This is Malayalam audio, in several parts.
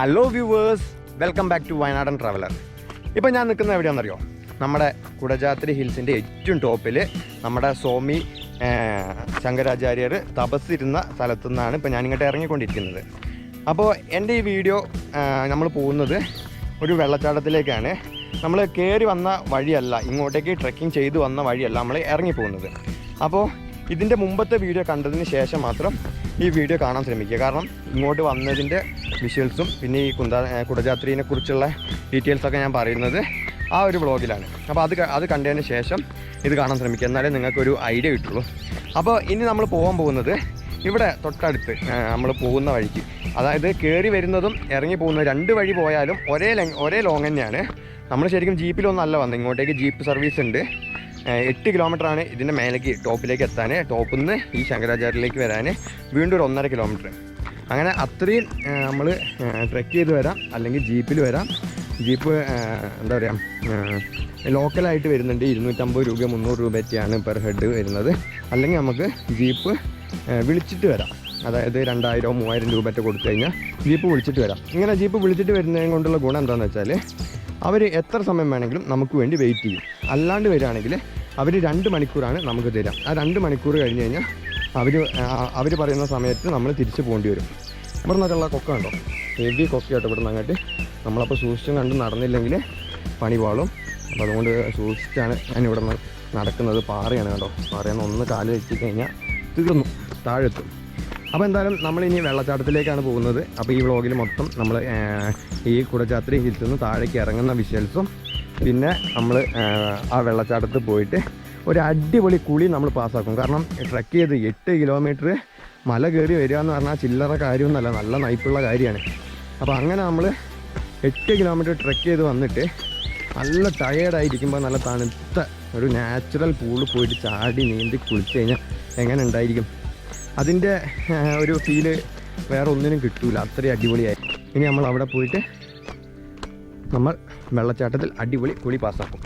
Hello viewers welcome back to വയനാടൻ ട്രാവലർ ഇപ്പം ഞാൻ നിൽക്കുന്നത് എവിടെയാണെന്നറിയോ? നമ്മുടെ കുടജാത്രി ഹിൽസിന്റെ ഏറ്റവും ടോപ്പിൽ നമ്മുടെ സ്വാമി ശങ്കരാചാര്യർ തപസ്സിരുന്ന സ്ഥലത്തു നിന്നാണ് ഇപ്പം ഞാനിങ്ങോട്ട് ഇറങ്ങിക്കൊണ്ടിരിക്കുന്നത്. അപ്പോൾ എന്റെ ഈ വീഡിയോ നമ്മൾ പോകുന്നത് ഒരു വെള്ളച്ചാട്ടത്തിലേക്കാണ്. നമ്മൾ കയറി വന്ന വഴിയല്ല ഇങ്ങോട്ടേക്ക് ട്രെക്കിംഗ് ചെയ്ത് വന്ന വഴിയല്ല നമ്മൾ ഇറങ്ങിപ്പോകുന്നത്. അപ്പോൾ ഇതിന്റെ മുമ്പത്തെ വീഡിയോ കണ്ടതിന് ശേഷം മാത്രം ഈ വീഡിയോ കാണാൻ ശ്രമിക്കുക. കാരണം ഇങ്ങോട്ട് വന്നതിന്റെ വിഷ്വൽസും പിന്നെ ഈ കുന്ത കുടജാത്രീനെ കുറിച്ചുള്ള ഡീറ്റെയിൽസൊക്കെ ഞാൻ പറയുന്നത് ആ ഒരു ബ്ലോഗിലാണ് അപ്പോൾ അത് അത് കണ്ടതിന് ശേഷം ഇത് കാണാൻ ശ്രമിക്കുക. എന്നാലേ നിങ്ങൾക്കൊരു ഐഡിയ കിട്ടുള്ളൂ. അപ്പോൾ ഇനി നമ്മൾ പോകാൻ പോകുന്നത് ഇവിടെ തൊട്ടടുത്ത് നമ്മൾ പോകുന്ന വഴിക്ക്. അതായത് കയറി വരുന്നതും ഇറങ്ങി പോകുന്നതും രണ്ട് വഴി പോയാലും ഒരേ ഒരേ ലോങ് തന്നെയാണ്. നമ്മൾ ശരിക്കും ജീപ്പിലൊന്നല്ല വന്നത്. ഇങ്ങോട്ടേക്ക് ജീപ്പ് സർവീസ് ഉണ്ട്. എട്ട് ആണ് ഇതിന്റെ മേലേക്ക് ടോപ്പിലേക്ക് എത്താൻ. ടോപ്പിൽ നിന്ന് ഈ ശങ്കരാചാര്യയിലേക്ക് വരാൻ. വീണ്ടും ഒരു ഒന്നര കിലോമീറ്റർ അങ്ങനെ അത്രയും നമ്മൾ ട്രെക്ക് ചെയ്ത് വരാം. അല്ലെങ്കിൽ ജീപ്പിൽ വരാം. ജീപ്പ് എന്താ പറയുക ലോക്കലായിട്ട് വരുന്നുണ്ട്. ഇരുന്നൂറ്റമ്പത് രൂപ മുന്നൂറ് രൂപയൊക്കെയാണ് പെർ ഹെഡ് വരുന്നത്. അല്ലെങ്കിൽ നമുക്ക് ജീപ്പ് വിളിച്ചിട്ട് വരാം. അതായത് രണ്ടായിരമോ മൂവായിരം രൂപയൊക്കെ കൊടുത്തു കഴിഞ്ഞാൽ ജീപ്പ് വിളിച്ചിട്ട് വരാം. ഇങ്ങനെ ജീപ്പ് വിളിച്ചിട്ട് വരുന്നതിനെ കൊണ്ടുള്ള ഗുണം എന്താണെന്ന് വെച്ചാൽ അവർ എത്ര സമയം വേണമെങ്കിലും നമുക്ക് വേണ്ടി വെയിറ്റ് ചെയ്യും. അല്ലാണ്ട് വരികയാണെങ്കിൽ അവർ രണ്ട് മണിക്കൂറാണ് നമുക്ക് തരാം. ആ രണ്ട് മണിക്കൂർ കഴിഞ്ഞ് കഴിഞ്ഞാൽ അവർ അവർ പറയുന്ന സമയത്ത് നമ്മൾ തിരിച്ചു പോകേണ്ടി വരും. ഇവിടെ നല്ല കൊക്ക കണ്ടോ? ഹെവി കൊക്കയായിട്ട് ഇവിടെ നിന്ന് അങ്ങോട്ട്. നമ്മളപ്പോൾ സൂക്ഷിച്ചും കണ്ട് നടന്നില്ലെങ്കിൽ പണി പാളും. അപ്പോൾ അതുകൊണ്ട് സൂക്ഷിച്ചാണ് ഞാൻ ഇവിടെ നിന്ന് നടക്കുന്നത്. പാറയാണ് കേട്ടോ പാറയെന്ന് ഒന്ന് കാൽ വെച്ച് കഴിഞ്ഞാൽ തീർന്നു. താഴെത്തും. അപ്പോൾ എന്തായാലും നമ്മളിനി വെള്ളച്ചാട്ടത്തിലേക്കാണ് പോകുന്നത്. അപ്പോൾ ഈ വ്ളോഗിൽ മൊത്തം നമ്മൾ ഈ കുടജാത്രി ഹിൽസിൽ നിന്ന് താഴേക്ക് ഇറങ്ങുന്ന വിഷ്വൽസും പിന്നെ നമ്മൾ ആ വെള്ളച്ചാട്ടത്തിൽ പോയിട്ട് ഒരു അടിപൊളി കുളി നമ്മൾ പാസ്സാക്കും. കാരണം ട്രക്ക് ചെയ്ത് എട്ട് കിലോമീറ്റർ മല കയറി വരിക എന്ന് പറഞ്ഞാൽ ചില്ലറ കാര്യമൊന്നുമല്ല നല്ല നൈപ്പുള്ള കാര്യമാണ്. അപ്പോൾ അങ്ങനെ നമ്മൾ എട്ട് കിലോമീറ്റർ ട്രക്ക് ചെയ്ത് വന്നിട്ട് നല്ല ടയേർഡായിരിക്കുമ്പോൾ നല്ല തണുത്ത ഒരു നാച്ചുറൽ പൂളിൽ പോയിട്ട് ചാടി നീന്തി കുളിച്ച് കഴിഞ്ഞാൽ എങ്ങനെ ഉണ്ടായിരിക്കും? അതിന്റെ ഒരു ഫീൽ വേറെ ഒന്നിനും കിട്ടൂല. അത്രയും അടിപൊളിയായി. ഇനി നമ്മൾ അവിടെ പോയിട്ട് നമ്മൾ വെള്ളച്ചാട്ടത്തിൽ അടിപൊളി കുളി പാസ്സാക്കും.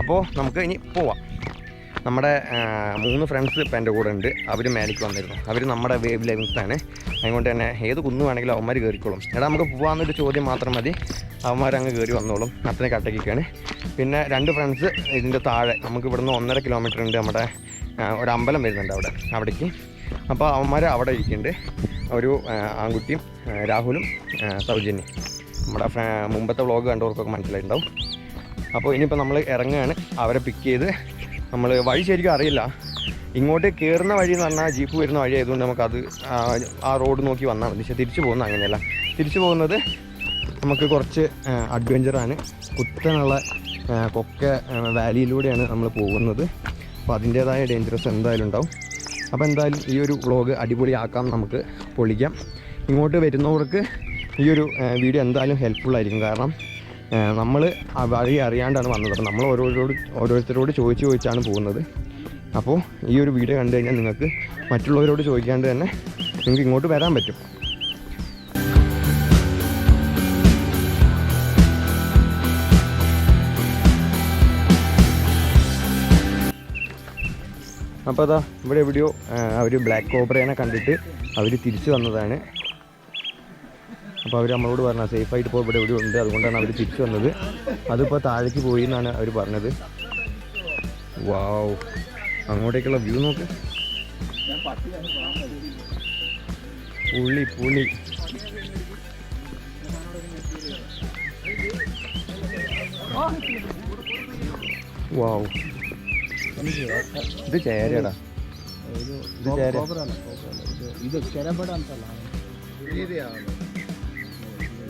അപ്പോൾ നമുക്ക് ഇനി പോവാം. നമ്മുടെ മൂന്ന് ഫ്രണ്ട്സ് ഇപ്പം എന്റെ കൂടെ ഉണ്ട്. അവർ മേലേക്ക് വന്നിരുന്നു. അവർ നമ്മുടെ വേവ് ലെങ്ത്താണ് അതുകൊണ്ട് തന്നെ ഏത് കുന്നു വേണമെങ്കിലും അവന്മാർ കയറിക്കോളും എടാ നമുക്ക് പോകാമെന്നൊരു ചോദ്യം മാത്രം മതി. അവന്മാർ അങ്ങ് കയറി വന്നോളും. അത്രയും കട്ടക്കിക്കാണ് പിന്നെ രണ്ട് ഫ്രണ്ട്സ് ഇതിന്റെ താഴെ. നമുക്ക് ഇവിടുന്ന് ഒന്നര കിലോമീറ്റർ ഉണ്ട് നമ്മുടെ ഒരു അമ്പലം വരുന്നുണ്ട് അവിടെ അവിടേക്ക്. അപ്പോൾ അവന്മാർ അവിടെ ഇരിക്കുന്നുണ്ട്. ഒരു ആൺകുട്ടിയും രാഹുലും സൗജന്യം. നമ്മുടെ മുമ്പത്തെ വ്ളോഗ് കണ്ടവർക്കൊക്കെ മനസ്സിലായിട്ടുണ്ടാവും. അപ്പോൾ ഇനിയിപ്പോൾ നമ്മൾ ഇറങ്ങുകയാണ്. അവരെ പിക്ക് ചെയ്ത് നമ്മൾ വഴി ശരിക്കും അറിയില്ല. ഇങ്ങോട്ട് കയറുന്ന വഴി എന്ന് പറഞ്ഞാൽ ജീപ്പ് വരുന്ന വഴി ആയതുകൊണ്ട് നമുക്കത് ആ, റോഡ് നോക്കി വന്നാൽ മതി. പക്ഷേ തിരിച്ചു പോകുന്ന അങ്ങനെയല്ല. തിരിച്ചു പോകുന്നത് നമുക്ക് കുറച്ച് അഡ്വഞ്ചറാണ് കുത്തനുള്ള കൊക്ക വാലിയിലൂടെയാണ് നമ്മൾ പോകുന്നത്. അപ്പോൾ അതിന്റേതായ ഡേഞ്ചറസ് എന്തായാലും ഉണ്ടാവും. അപ്പോൾ എന്തായാലും ഈ ഒരു വ്ളോഗ് അടിപൊളിയാക്കാം. നമുക്ക് പൊളിക്കാം. ഇങ്ങോട്ട് വരുന്നവർക്ക് ഈ ഒരു വീഡിയോ എന്തായാലും ഹെൽപ്ഫുൾ ആയിരിക്കും. കാരണം നമ്മൾ വഴി അറിയാണ്ടാണ് വന്നത്. അപ്പോൾ നമ്മൾ ഓരോരോട് ഓരോരുത്തരോട് ചോദിച്ച് ചോദിച്ചാണ് പോകുന്നത്. അപ്പോൾ ഈ ഒരു വീഡിയോ കണ്ടു കഴിഞ്ഞാൽ നിങ്ങൾക്ക് മറ്റുള്ളവരോട് ചോദിക്കാണ്ട് തന്നെ നിങ്ങൾക്ക് ഇങ്ങോട്ട് വരാൻ പറ്റും. അപ്പോൾ അതാ ഇവിടെ എവിടെയോ അവർ ബ്ലാക്ക് കോബ്രേനെ കണ്ടിട്ട് അവർ തിരിച്ചു വന്നതാണ്. അപ്പോൾ അവർ നമ്മളോട് പറഞ്ഞ സേഫായിട്ട് ഇപ്പോൾ ഇവിടെ എവിടെയോ ഉണ്ട് അതുകൊണ്ടാണ് അവർ തിരിച്ചു വന്നത് അതിപ്പോൾ താഴേക്ക് പോയി എന്നാണ് അവർ പറഞ്ഞത് വാവ് അങ്ങോട്ടേക്കുള്ള വ്യൂ നോക്ക് പുള്ളി പുള്ളി വാവ് ഇത് ചേരടാ ഇത് ചേര ಇದು ಕೆರೆಬಡ ಅಂತಲ್ಲ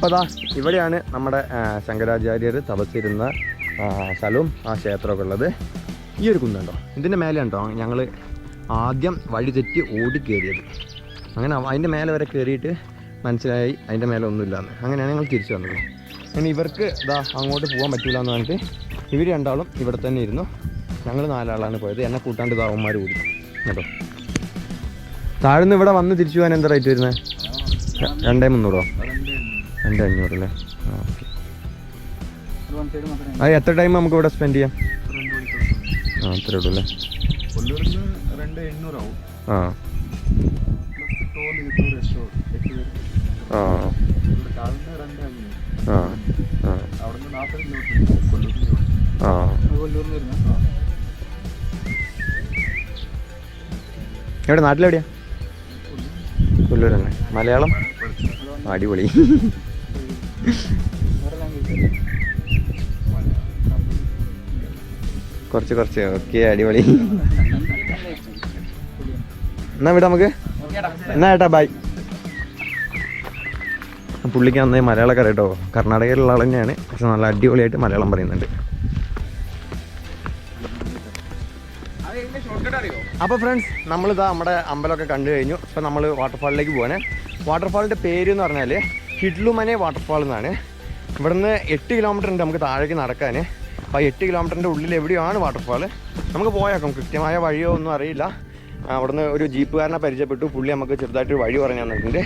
അപ്പോൾ അതാ ഇവിടെയാണ് നമ്മുടെ ശങ്കരാചാര്യർ തപസ്സിരുന്ന സ്ഥലവും ആ ക്ഷേത്രമൊക്കെ ഉള്ളത്. ഈ ഒരു കുന്നുണ്ടോ ഇതിന്റെ മേലെ ഉണ്ടോ ഞങ്ങൾ ആദ്യം വഴി തെറ്റി ഓടി കയറിയത് അങ്ങനെ അതിന്റെ മേലെ വരെ കയറിയിട്ട് മനസ്സിലായി അതിന്റെ മേലെ ഒന്നുമില്ലാന്ന്. അങ്ങനെയാണ് ഞങ്ങൾ തിരിച്ചു വന്നത്. അങ്ങനെ ഇവർക്ക് ഇതാ അങ്ങോട്ട് പോകാൻ പറ്റില്ല എന്ന് പറഞ്ഞിട്ട് ഇവർ രണ്ടാളും ഇവിടെ തന്നെ ഇരുന്നു. ഞങ്ങൾ നാലാളാണ് പോയത്. എന്നെ കൂട്ടാണ്ട് ദാവന്മാർ കൂടി കേട്ടോ താഴ്ന്ന് ഇവിടെ വന്ന് തിരിച്ചു പോകാൻ എന്താ റേറ്റ് വരുന്നത് രണ്ടേ മുന്നൂറോ? രണ്ട് അഞ്ഞൂറ് അല്ലേ? ആ ഓക്കെ. ആ എത്ര ടൈം നമുക്ക് ഇവിടെ സ്പെൻഡ് ചെയ്യാം? ആ അത്രേ ഉള്ളൂ അല്ലേ? ആ. ആ. ആ ആ. ആ. എവിടെ നാട്ടിലെവിടെയാ? കൊല്ലൂർ തന്നെ മലയാളം? അടിപൊളി. കുറച്ച് കുറച്ച്. ഓക്കെ അടിപൊളി. എന്നാ വിടാം നമുക്ക്? എന്നാ ഏട്ടാ ബൈ പുള്ളിക്ക് നന്നായി മലയാളമൊക്കെ അറിയാം കർണാടകയിലുള്ള ആൾ തന്നെയാണ്. പക്ഷെ നല്ല അടിപൊളിയായിട്ട് മലയാളം പറയുന്നുണ്ട്. അപ്പോൾ ഫ്രണ്ട്സ് നമ്മളിതാ നമ്മുടെ അമ്പലമൊക്കെ കണ്ടു കഴിഞ്ഞു. ഇപ്പോൾ നമ്മൾ വാട്ടർഫാളിലേക്ക് പോകാനെ വാട്ടർഫാളിന്റെ പേര് എന്ന് പറഞ്ഞാൽ ഹിഡ്ലുമനെ വാട്ടർഫാൾ എന്നാണ്. ഇവിടുന്ന് എട്ട് കിലോമീറ്റർ ഉണ്ട് നമുക്ക് താഴേക്ക് നടക്കാൻ. അപ്പോൾ ആ എട്ട് കിലോമീറ്ററിന്റെ ഉള്ളിൽ എവിടെയാണ് വാട്ടർഫാൾ നമുക്ക് പോയേക്കാം. കൃത്യമായ വഴിയോ ഒന്നും അറിയില്ല. അവിടുന്ന് ഒരു ജീപ്പുകാരനെ പരിചയപ്പെട്ടു. പുള്ളി നമുക്ക് ചെറുതായിട്ടൊരു വഴി പറഞ്ഞു തന്നിട്ടുണ്ട്.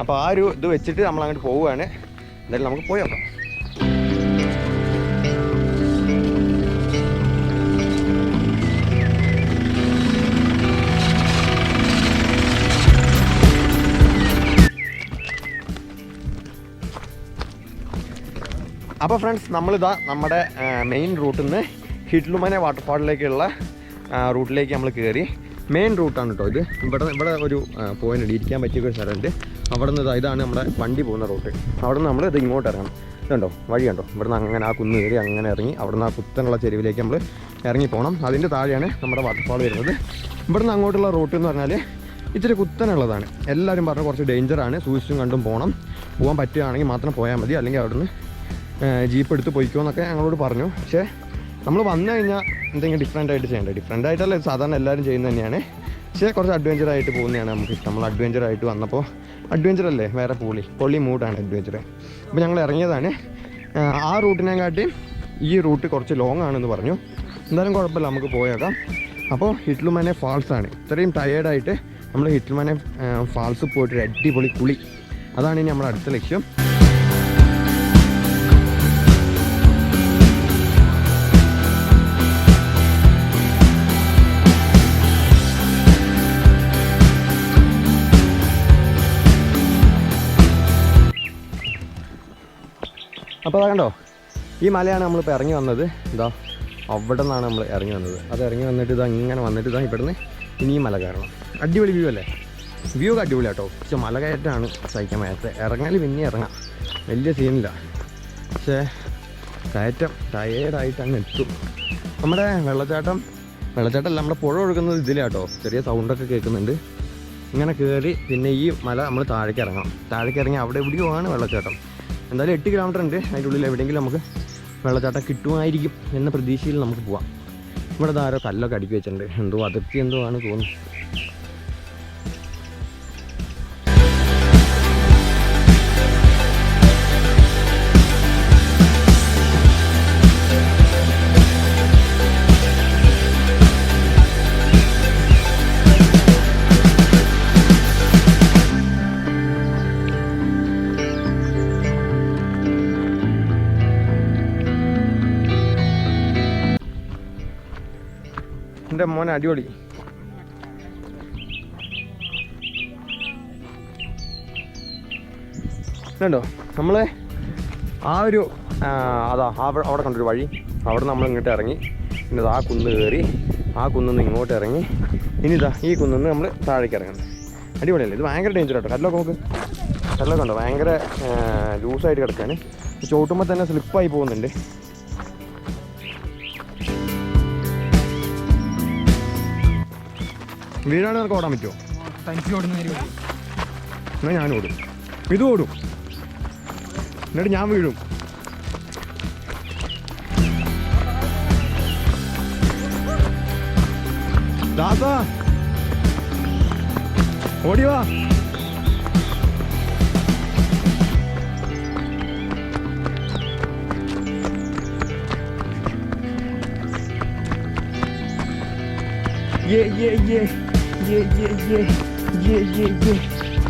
അപ്പോൾ ആ ഒരു ഇത് വെച്ചിട്ട് നമ്മൾ അങ്ങോട്ട് പോവുകയാണ്. എന്തായാലും നമുക്ക് പോയി നോക്കാം. അപ്പോൾ ഫ്രണ്ട്സ് നമ്മളിതാ നമ്മുടെ മെയിൻ റൂട്ടിൽ നിന്ന് ഹിഡ്ലുമനെ വാട്ടർഫാളിലേക്കുള്ള റൂട്ടിലേക്ക് നമ്മൾ കയറി മെയിൻ റൂട്ടാണ് കേട്ടോ ഇത്. ഇവിടെ ഇവിടെ ഒരു പോയിന്റ് ഉണ്ട്. ഇരിക്കാൻ പറ്റിയ ഒരു സ്ഥലമുണ്ട്. അവിടെ നിന്ന് ഇതാ ഇതാണ് നമ്മുടെ വണ്ടി പോകുന്ന റൂട്ട് അവിടെ നിന്ന് നമ്മൾ ഇത് ഇങ്ങോട്ട് ഇറങ്ങണം. ഇതുണ്ടോ? വഴി കണ്ടോ? ഇവിടെ നിന്ന് അങ്ങനെ ആ കുന്ന് കയറി അങ്ങനെ ഇറങ്ങി അവിടെ നിന്ന് ആ കുത്തനുള്ള ചെരുവിലേക്ക് നമ്മൾ ഇറങ്ങി പോകണം അതിന്റെ താഴെയാണ് നമ്മുടെ വാട്ടർഫാൾ വരുന്നത്. ഇവിടെ നിന്ന് അങ്ങോട്ടുള്ള റൂട്ട് എന്ന് പറഞ്ഞാൽ ഇച്ചിരി കുത്തനുള്ളതാണ്. എല്ലാവരും പറഞ്ഞാൽ കുറച്ച് ഡേഞ്ചറാണ് സൂക്ഷിച്ചും കണ്ടും പോകണം പോകാൻ പറ്റുകയാണെങ്കിൽ മാത്രം പോയാൽ മതി. അല്ലെങ്കിൽ അവിടുന്ന് ജീപ്പ് എടുത്ത് പോയിക്കോ എന്നൊക്കെ ഞങ്ങളോട് പറഞ്ഞു. പക്ഷേ നമ്മൾ വന്നു കഴിഞ്ഞാൽ എന്തെങ്കിലും ഡിഫറെന്റ് ആയിട്ട് ചെയ്യേണ്ടത് ഡിഫറെന്റ് ആയിട്ടല്ല സാധാരണ എല്ലാവരും ചെയ്യുന്നത് തന്നെയാണ്. പക്ഷേ കുറച്ച് അഡ്വഞ്ചർ ആയിട്ട് പോകുന്നതാണ് നമുക്ക് ഇഷ്ടം. നമ്മൾ അഡ്വഞ്ചർ ആയിട്ട് വന്നപ്പോൾ അഡ്വഞ്ചർ അല്ലേ? വേറെ പൊളി. പൊളി മൂഡാണ് അഡ്വഞ്ചർ അപ്പോൾ ഞങ്ങൾ ഇറങ്ങിയതാണ്. ആ, റൂട്ടിനെ കാട്ടി ഈ റൂട്ട് കുറച്ച് ലോങ് ആണെന്ന് പറഞ്ഞു. എന്തായാലും കുഴപ്പമില്ല നമുക്ക് പോയേക്കാം. അപ്പോൾ ഹിറ്റ്ലുമനെ ഫാൾസ് ആണ്. ഇത്രയും ടയേർഡായിട്ട് നമ്മൾ ഹിറ്റ്ലുമനെ ഫാൾസ് പോയിട്ട് അടിപൊളി കുളി. അതാണ് ഇനി നമ്മുടെ അടുത്ത ലക്ഷ്യം. അപ്പോൾ കണ്ടോ? ഈ മലയാണ് നമ്മളിപ്പോൾ ഇറങ്ങി വന്നത്. ഇതാ അവിടെ നിന്നാണ് നമ്മൾ ഇറങ്ങി വന്നത്. അത് ഇറങ്ങി വന്നിട്ട് ഇതാ ഇങ്ങനെ വന്നിട്ട് ഇതാ ഇവിടുന്ന് ഇനിയും മല കയറണം. അടിപൊളി വ്യൂ അല്ലേ? വ്യൂ ഒക്കെ അടിപൊളി കേട്ടോ പക്ഷെ മല കയറ്റാണ് സഹിക്കാൻ മേത്ത് ഇറങ്ങാൽ പിന്നെ ഇറങ്ങാം. വലിയ സീനില്ല പക്ഷേ കയറ്റം ടയേർഡായിട്ട് അങ്ങ് എത്തും. നമ്മുടെ വെള്ളച്ചാട്ടം വെള്ളച്ചാട്ടമല്ല നമ്മുടെ പുഴ ഒഴുകുന്നത് ഇതിലാട്ടോ ചെറിയ സൗണ്ടൊക്കെ കേൾക്കുന്നുണ്ട്. ഇങ്ങനെ കയറി പിന്നെ ഈ മല നമ്മൾ താഴേക്ക് ഇറങ്ങണം. താഴേക്ക് ഇറങ്ങി അവിടെ എവിടെയോ ആണ് വെള്ളച്ചാട്ടം. എന്തായാലും എട്ട് കിലോമീറ്റർ ഉണ്ട്. അതിന്റെ ഉള്ളിൽ എവിടെയെങ്കിലും നമുക്ക് വെള്ളച്ചാട്ടം കിട്ടുമായിരിക്കും എന്ന പ്രതീക്ഷയിൽ നമുക്ക് പോവാം. ഇവിടെ ധാരാളം കല്ലൊക്കെ അടുക്കി വെച്ചിട്ടുണ്ട്. എന്തോ അതിർത്തി എന്തോ ആണ് തോന്നുന്നു. മോനെ അടിപൊളി. ണ്ടോ നമ്മൾ ആ ഒരു അതാ അവിടെ അവിടെ കണ്ടൊരു വഴി. അവിടെ നമ്മൾ ഇങ്ങോട്ട് ഇറങ്ങി. പിന്നെ ആ കുന്ന് കയറി ആ കുന്നിന്ന് ഇങ്ങോട്ട് ഇറങ്ങി. ഇനി ഇതാ ഈ കുന്നിന്ന് നമ്മൾ താഴേക്ക് ഇറങ്ങണം. അടിപൊളിയല്ലേ? ഇത് ഭയങ്കര ഡേഞ്ചർ കേട്ടോ കല്ലൊക്കെ നമുക്ക് കല്ലൊക്കെ ഉണ്ടോ? ഭയങ്കര ലൂസായിട്ട് കിടക്കാൻ ചവിട്ടുമ്പോൾ തന്നെ സ്ലിപ്പായി പോകുന്നുണ്ട്. വീഴാണ് നിനക്ക് ഓടാൻ പറ്റുമോ? എന്നാ ഞാൻ ഓടും. ഇതും ഓടും. എന്നിട്ട് ഞാൻ വീഴും. ദാസ. ഓടിവാ Yeah, yeah, yeah.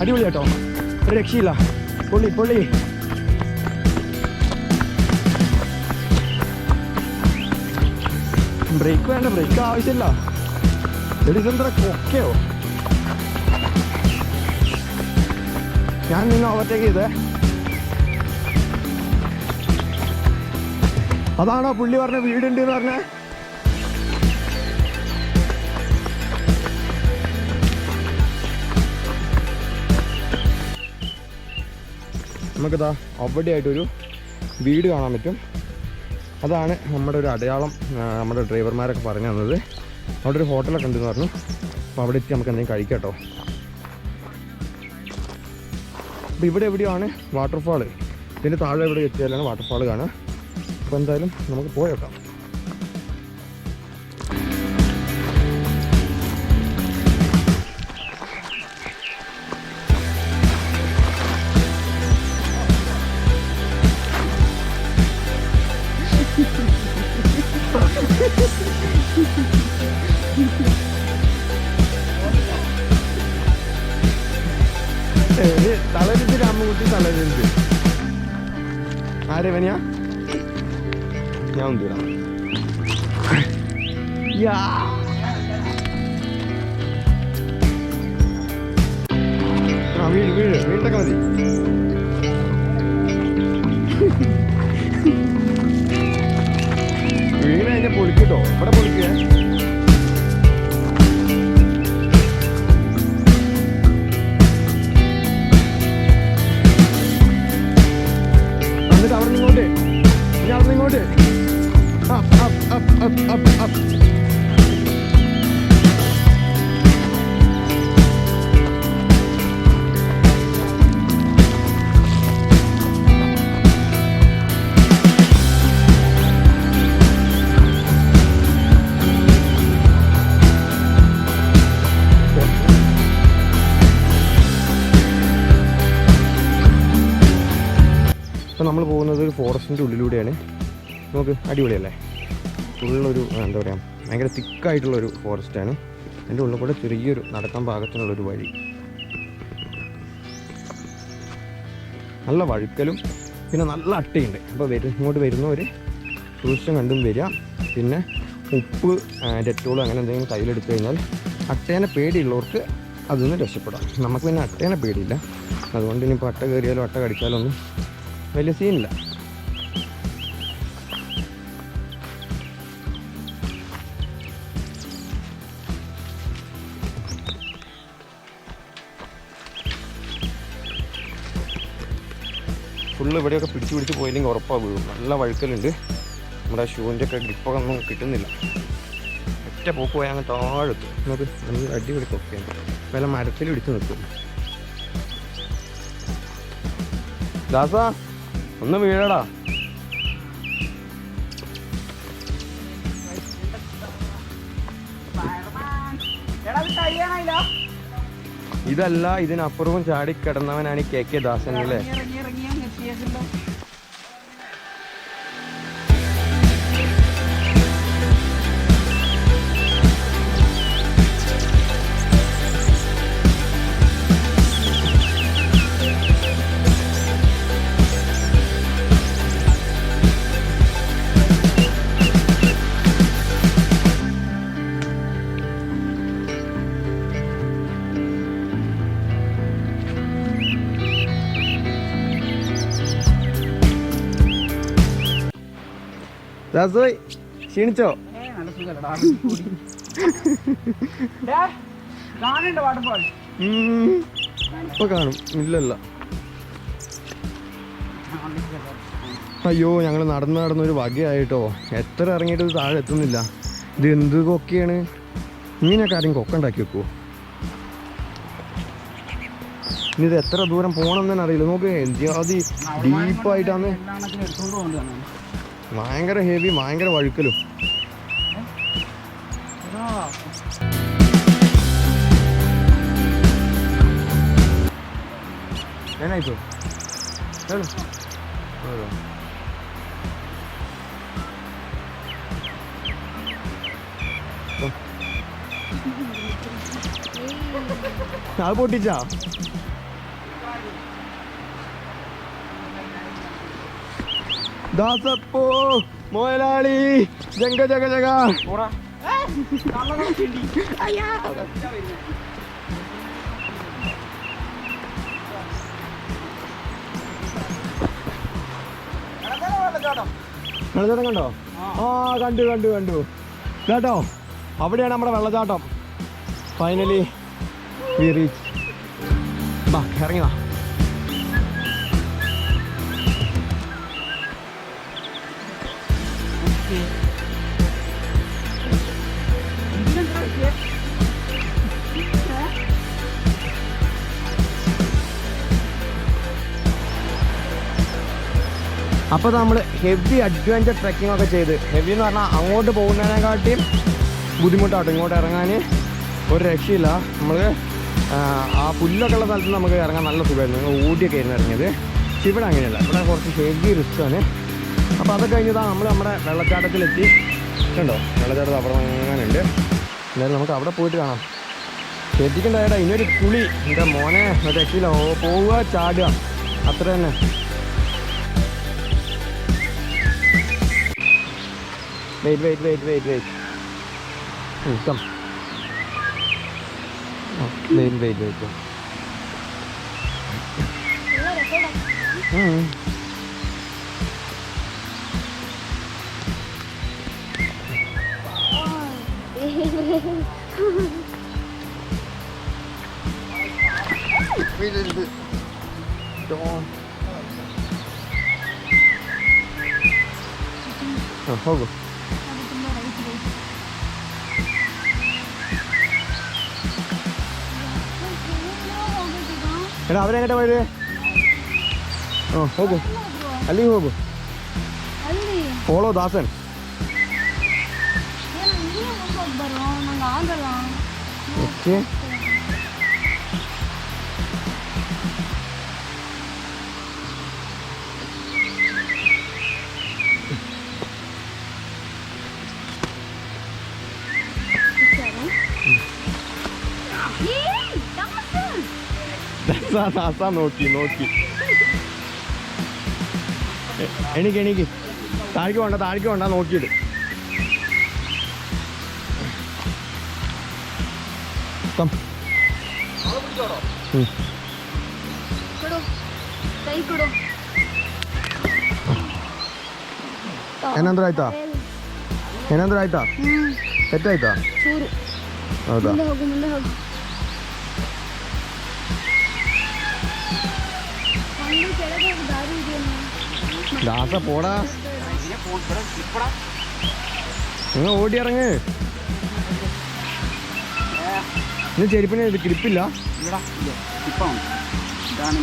അടിപൊളി കേട്ടോ. ഒരു രക്ഷയില്ല. പൊള്ളി പൊള്ളി. ബ്രേക്ക് വേണ്ട ബ്രേക്ക് ആവശ്യമില്ല. എടിസെന്ത്ര കൊക്കയോ? ഞാൻ നിന്നെ ഓവർടേക്ക് ചെയ്തേ. അതാണോ പുള്ളി പറഞ്ഞ വീടുണ്ട് എന്ന് പറഞ്ഞേ? നമുക്കിതാ അവിടെയായിട്ടൊരു വീട് കാണാൻ പറ്റും. അതാണ് നമ്മുടെ ഒരു അടയാളം നമ്മുടെ ഡ്രൈവർമാരൊക്കെ പറഞ്ഞു തന്നത്. അവിടെ ഒരു ഹോട്ടലൊക്കെ ഉണ്ടെന്ന് പറഞ്ഞു. അപ്പോൾ അവിടെ എത്തി നമുക്ക് എന്തെങ്കിലും കഴിക്കാം കേട്ടോ. അപ്പോൾ ഇവിടെ എവിടെയാണ് വാട്ടർഫാൾ ഇതിന്റെ താഴെ എവിടെ എത്തിയാലാണ് വാട്ടർഫാൾ കാണുക. അപ്പോൾ എന്തായാലും നമുക്ക് പോയേക്കാം ആ വീട് വീട് വീണ്ടൊക്കെ മതി. വീട് അതിനെ പൊളിക്കട്ടോ ഇവിടെ ഇപ്പം നമ്മൾ പോകുന്നത് ഒരു ഫോറസ്റ്റിന്റെ ഉള്ളിലൂടെയാണ്. നമുക്ക് അടിപൊളിയല്ലേ? ഫുള്ളൊരു എന്താ പറയുക ഭയങ്കര തിക്കായിട്ടുള്ളൊരു ഫോറസ്റ്റാണ്. അതിന്റെ ഉള്ളിൽ കൂടെ ചെറിയൊരു നടക്കാൻ പാകത്തിനുള്ളൊരു വഴി. നല്ല വഴുക്കലും പിന്നെ നല്ല അട്ടയുണ്ട്. അപ്പോൾ വരും ഇങ്ങോട്ട് വരുന്നവർ ടൂറിസ്റ്റും കണ്ടും വരിക. പിന്നെ ഉപ്പ് ഡെറ്റോൾ അങ്ങനെ എന്തെങ്കിലും കയ്യിലെടുത്തു കഴിഞ്ഞാൽ അട്ടേനെ പേടിയുള്ളവർക്ക് അതിൽ നിന്ന് രക്ഷപ്പെടാം. നമുക്ക് പിന്നെ അട്ടേനെ പേടിയില്ല. അതുകൊണ്ട് ഇനിയിപ്പോൾ അട്ട കയറിയാലോ അട്ട കടിച്ചാലോ ഒന്നും വലിയ സീനില്ല. ഫുള്ള് ഇവിടെയൊക്കെ പിടിച്ച് പിടിച്ച് പോയില്ലെങ്കിൽ ഉറപ്പാണ് വീഴും. നല്ല വഴുക്കലുണ്ട്. നമ്മുടെ ഷൂവിന്റെ ഒക്കെ ഗ്രിപ്പൊക്കെ ഒന്നും കിട്ടുന്നില്ല. ഒറ്റ പോക്ക് പോയാൽ അങ്ങ് താഴെത്തും. നമുക്ക് നമുക്ക് അടിപൊളി കൊക്കയാണ് വല്ല മരത്തിൽ ഇടിച്ച് നിൽക്കും. ദാസ. ഒന്ന് വീഴടാ. ഇതല്ല ഇതിനപ്പുറവും ചാടി കിടന്നവനാണ് കെ കെ ദാസൻ അല്ലേ? ദാസോയ് ക്ഷീണിച്ചോ. ഇപ്പൊ കാണും. ഇല്ലല്ല. അയ്യോ ഞങ്ങൾ നടന്ന് നടന്നൊരു വകയായിട്ടോ. എത്ര ഇറങ്ങിയിട്ട് താഴെ എത്തുന്നില്ല. ഇത് എന്ത് കൊക്കയാണ്? ഇങ്ങനെയൊക്കെ ആരും കൊക്ക ഉണ്ടാക്കി വെക്കുവോ? ഇനി ഇത് എത്ര ദൂരം പോകണം എന്നറിയില്ല തന്നെ അറിയില്ല. നോക്ക് എന്തി ഡീപ്പായിട്ടാണ് കൊണ്ടുവന്നു ഭയങ്കര ഹെവി ഭയങ്കര വഴുക്കലും ಏನಾಯ್ತು ಹೇಳು ಹೌದಾ അത് പൊട്ടിച്ചാ ദാസപ്പോ മോയലാളി ജഗ ജഗ. ജഗ വെള്ളച്ചാട്ടം കണ്ടോ? ആ കണ്ടു കണ്ടു കണ്ടു. കേട്ടോ അവിടെയാണ് നമ്മുടെ വെള്ളച്ചാട്ടം. ഫൈനലി വി റീച്ച് വാ ഇറങ്ങി വാ. അപ്പോൾ നമ്മൾ ഹെവി അഡ്വഞ്ചർ ട്രക്കിംഗ് ഒക്കെ ചെയ്ത്. ഹെവി എന്ന് പറഞ്ഞാൽ അങ്ങോട്ട് പോകുന്നതിനെക്കാട്ടിയും ബുദ്ധിമുട്ടാട്ടോ ഇങ്ങോട്ട് ഇറങ്ങാൻ ഒരു രക്ഷയില്ല. നമ്മൾ ആ പുല്ലൊക്കെ ഉള്ള സ്ഥലത്ത് നമുക്ക് ഇറങ്ങാൻ നല്ല സുഖമായിരുന്നു. ഞങ്ങൾ ഊട്ടിയൊക്കെ ആയിരുന്നു ഇറങ്ങിയത്. പക്ഷെ ഇവിടെ അങ്ങനെയല്ല. ഇവിടെ കുറച്ച് ഹെവി റിസ്ക്കാണ് അപ്പോൾ അതൊക്കെ കഴിഞ്ഞതാണ് നമ്മൾ നമ്മുടെ വെള്ളച്ചാട്ടത്തിലെത്തി. കണ്ടോ? വെള്ളച്ചാട്ടം അവിടെ അങ്ങനെ എന്തായാലും നമുക്ക് അവിടെ പോയിട്ട് കാണാം. ശ്രദ്ധിക്കണ്ട ഏട്ടാ ഇനിയൊരു കുളി. എന്റെ മോനെ രക്ഷയില്ല. പോവുക ചാടുക. അത്ര തന്നെ Wait, wait, wait, wait, wait. Oh, come. Oh, wait, wait, wait, wait. Go. Oh, hold on. എടാ അവരെങ്ങോട്ടാ പോയത് ആ ಹೋಗು ಅಲ್ಲಿಗೆ ಹೋಗು ಅಲ್ಲಿ ಫಾಲೋ ದಾಸನ್ ಏನು ನೀನೇ ಹೋಗ್ಬೇಕು ಬರೋ ನಂಗೆ ಆಗಲ್ಲ ಓಕೆ ദാസ ദാസ നോക്കി നോക്കി എ- എണീക്ക് എണീക്ക് താഴേക്ക് വേണ്ട താഴേക്ക് വേണ്ട നോക്കിയിട്ട് കം ಹ್ಞೂ ಕೊಡು ಕೈ ಕೊಡು ಏನಾದ್ರು ಆಯ್ತಾ ಏನಾದ್ರು ಆಯ್ತಾ ಹ್ಮ್ ಸೆಟ್ ಆಯ್ತಾ ಚೂರು ಹೌದಾ ദാസ പോടാ. നിങ്ങൾ ഓടി ഇറങ്ങ് ഇത് ഇപ്പം ഇതാണ്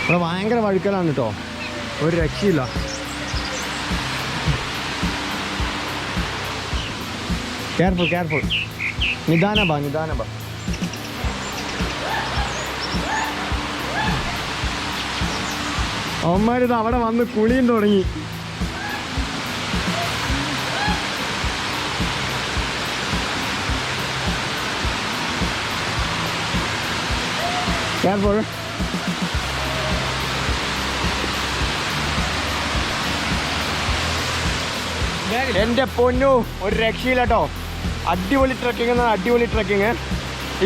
ഇവിടെ ഭയങ്കര വഴുക്കലാണ് കേട്ടോ ഒരു രക്ഷയില്ല. കെയർഫുൾ കെയർഫുൾ നിദാന ബാ നിദാന അവന്മാരിത് അവിടെ വന്ന് കുളിയും തുടങ്ങി. കെയർഫുൾ എന്റെ പൊന്നു ഒരു രക്ഷയില്ല കേട്ടോ അടിപൊളി ട്രക്കിംഗ് എന്നാൽ അടിപൊളി ട്രക്കിങ്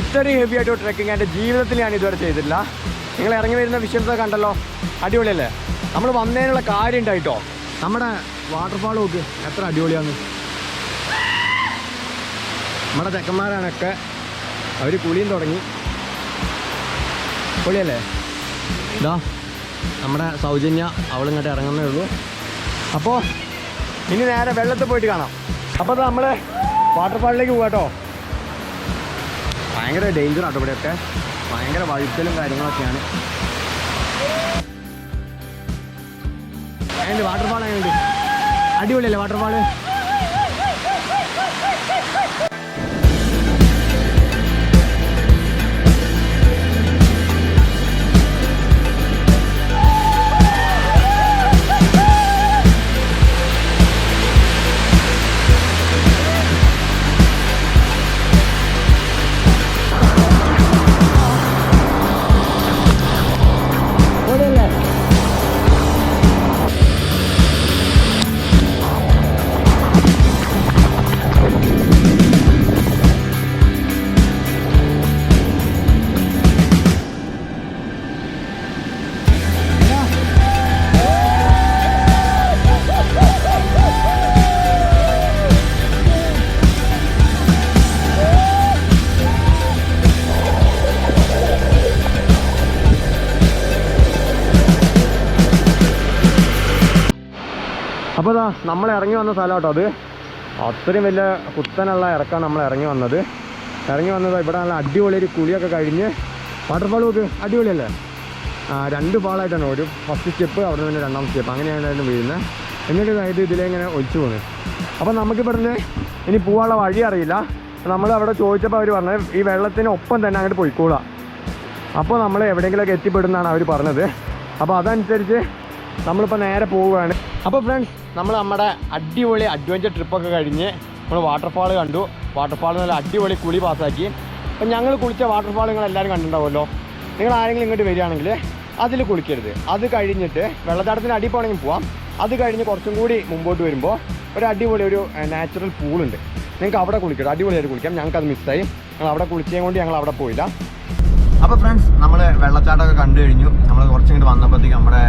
ഇത്രയും ഹെവി ആയിട്ട് ട്രക്കിംഗ് എന്റെ ജീവിതത്തിൽ ഞാൻ ഇതുവരെ ചെയ്തിട്ടില്ല. നിങ്ങൾ ഇറങ്ങി വരുന്ന വിശ്വസത കണ്ടല്ലോ. അടിപൊളിയല്ലേ? നമ്മൾ വന്നതിനുള്ള കാര്യം ഉണ്ടായിട്ടോ നമ്മുടെ വാട്ടർഫാൾ നോക്ക് എത്ര അടിപൊളിയാണ് നമ്മുടെ ചെക്കന്മാരാണൊക്കെ അവർ കുളിയും തുടങ്ങി. പൊളിയല്ലേ ഇതാ നമ്മുടെ സൗജന്യ അവളിങ്ങോട്ട് ഇറങ്ങുന്നേ ഉള്ളൂ. അപ്പോൾ ഇനി നേരെ വെള്ളത്തിൽ പോയിട്ട് കാണാം. അപ്പോൾ നമ്മൾ വാട്ടർഫാളിലേക്ക് പോകാട്ടോ ഭയങ്കര ഡേഞ്ചർ ആട്ടോ ഇവിടെയൊക്കെ. ഭയങ്കര വഴുക്കലും കാര്യങ്ങളൊക്കെയാണ്. അതിന്റെ വാട്ടർഫാൾ ആയതുകൊണ്ട് അടിപൊളിയല്ലേ വാട്ടർഫാൾ നമ്മൾ ഇറങ്ങി വന്ന സ്ഥലം കേട്ടോ അത്. അത്രയും വലിയ കുത്തനുള്ള ഇറക്കാണ് നമ്മൾ ഇറങ്ങി വന്നത്. ഇറങ്ങി വന്നത് ഇവിടെ നല്ല അടിപൊളി ഒരു കുളിയൊക്കെ കഴിഞ്ഞ്. വാട്ടർഫാൾ നോക്ക് അടിപൊളിയല്ലേ? രണ്ട് ഫാളായിട്ടാണ്. ഒരു ഫസ്റ്റ് സ്റ്റെപ്പ് അവിടെ നിന്ന് രണ്ടാം സ്റ്റെപ്പ് അങ്ങനെയാണ് വീഴുന്നത്. എന്നിട്ട് ഇത് ഇതിലെങ്ങനെ ഒഴിച്ചു പോകുന്നത് അപ്പോൾ നമുക്ക് ഇവിടുന്ന് ഇനി പോകാനുള്ള വഴി അറിയില്ല. നമ്മൾ അവിടെ ചോദിച്ചപ്പോൾ അവർ പറഞ്ഞത് ഈ വെള്ളത്തിന് ഒപ്പം തന്നെ അങ്ങോട്ട് പോയിക്കോളാം അപ്പോൾ നമ്മൾ എവിടെയെങ്കിലുമൊക്കെ എത്തിപ്പെടുന്നതാണ് അവർ പറഞ്ഞത്. അപ്പോൾ അതനുസരിച്ച് നമ്മളിപ്പോൾ നേരെ പോവുകയാണ്. അപ്പോൾ ഫ്രണ്ട്സ് നമ്മൾ നമ്മുടെ അടിപൊളി അഡ്വഞ്ചർ ട്രിപ്പൊക്കെ കഴിഞ്ഞ് നമ്മൾ വാട്ടർഫാൾ കണ്ടു. വാട്ടർഫാൾ നല്ല അടിപൊളി കുളി പാസ്സാക്കി. അപ്പം ഞങ്ങൾ കുളിച്ച വാട്ടർഫാൾ നിങ്ങൾ എല്ലാവരും കണ്ടിട്ടുണ്ടാവുമല്ലോ. നിങ്ങൾ ആരെങ്കിലും ഇങ്ങോട്ട് വരികയാണെങ്കിൽ അതിൽ കുളിക്കരുത്. അത് കഴിഞ്ഞിട്ട് വെള്ളച്ചാട്ടത്തിന് അടി പോകണമെങ്കിൽ പോവാം. അത് കഴിഞ്ഞ് കുറച്ചും കൂടി മുമ്പോട്ട് വരുമ്പോൾ ഒരു അടിപൊളി ഒരു നാച്ചുറൽ പൂളുണ്ട് നിങ്ങൾക്ക് അവിടെ കുളിക്കണം അടിപൊളിയായിട്ട് കുളിക്കാം. ഞങ്ങൾക്ക് അത് മിസ്സായി ഞങ്ങൾ അവിടെ കുളിച്ചതും കൊണ്ട് ഞങ്ങൾ അവിടെ പോയില്ല. അപ്പോൾ ഫ്രണ്ട്സ് നമ്മൾ വെള്ളച്ചാട്ടമൊക്കെ കണ്ടു കഴിഞ്ഞു. നമ്മൾ കുറച്ചിങ്ങോട്ട് വന്നപ്പോഴത്തേക്ക് നമ്മുടെ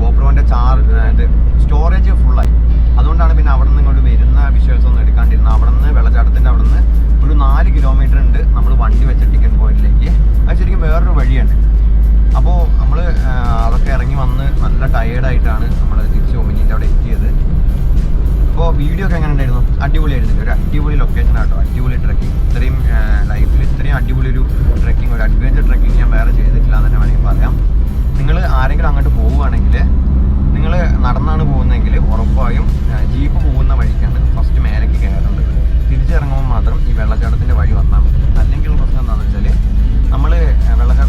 ഗോപ്രോന്റെ ചാർജ് ഇത് സ്റ്റോറേജ് ഫുള്ളായി അതുകൊണ്ടാണ് പിന്നെ അവിടെ നിന്ന് ഇങ്ങോട്ട് വരുന്ന വിഷ്വൽസ് ഒന്നും എടുക്കാണ്ടിരുന്നത്. അവിടെ നിന്ന് വെള്ളച്ചാട്ടത്തിന്റെ അവിടെ നിന്ന് ഒരു നാല് കിലോമീറ്റർ ഉണ്ട് നമ്മൾ വണ്ടി വെച്ച ടിക്കറ്റ് പോയിന്റിലേക്ക്. അത് ശരിക്കും വേറൊരു വഴിയാണ്. അപ്പോൾ നമ്മൾ അതൊക്കെ ഇറങ്ങി വന്ന് നല്ല ടയേർഡായിട്ടാണ് നമ്മൾ തിരിച്ച് ഒമിനിന്റെ അവിടെ എത്തിയത്. അപ്പോൾ വീഡിയോ ഒക്കെ എങ്ങനെ ഉണ്ടായിരുന്നു? അടിപൊളിയായിരുന്നു. ഒരു അടിപൊളി ലൊക്കേഷൻ ആട്ടോ അടിപൊളി ട്രക്കിംഗ് ഇത്രയും ലൈഫിൽ ഇത്രയും അടിപൊളി ഒരു ട്രക്കിംഗ് ഒരു അഡ്വഞ്ചർ ട്രക്കിംഗ് ഞാൻ വേറെ ചെയ്തിട്ടില്ല എന്ന് തന്നെ വേണമെങ്കിൽ പറയാം. നിങ്ങൾ ആരെങ്കിലും അങ്ങോട്ട് പോവുകയാണെങ്കിൽ നിങ്ങൾ നടന്നാണ് പോകുന്നതെങ്കിൽ ഉറപ്പായും ജീപ്പ് പോകുന്ന വഴിക്കാണ് ഫസ്റ്റ് മേലേക്ക് കയറേണ്ടത്. തിരിച്ചിറങ്ങുമ്പോൾ മാത്രം ഈ വെള്ളച്ചാട്ടത്തിന്റെ വഴി വന്നാൽ മതി. അല്ലെങ്കിൽ പ്രശ്നം എന്താണെന്ന് വെച്ചാൽ നമ്മൾ വെള്ളച്ചാട്ടത്തിന്റെ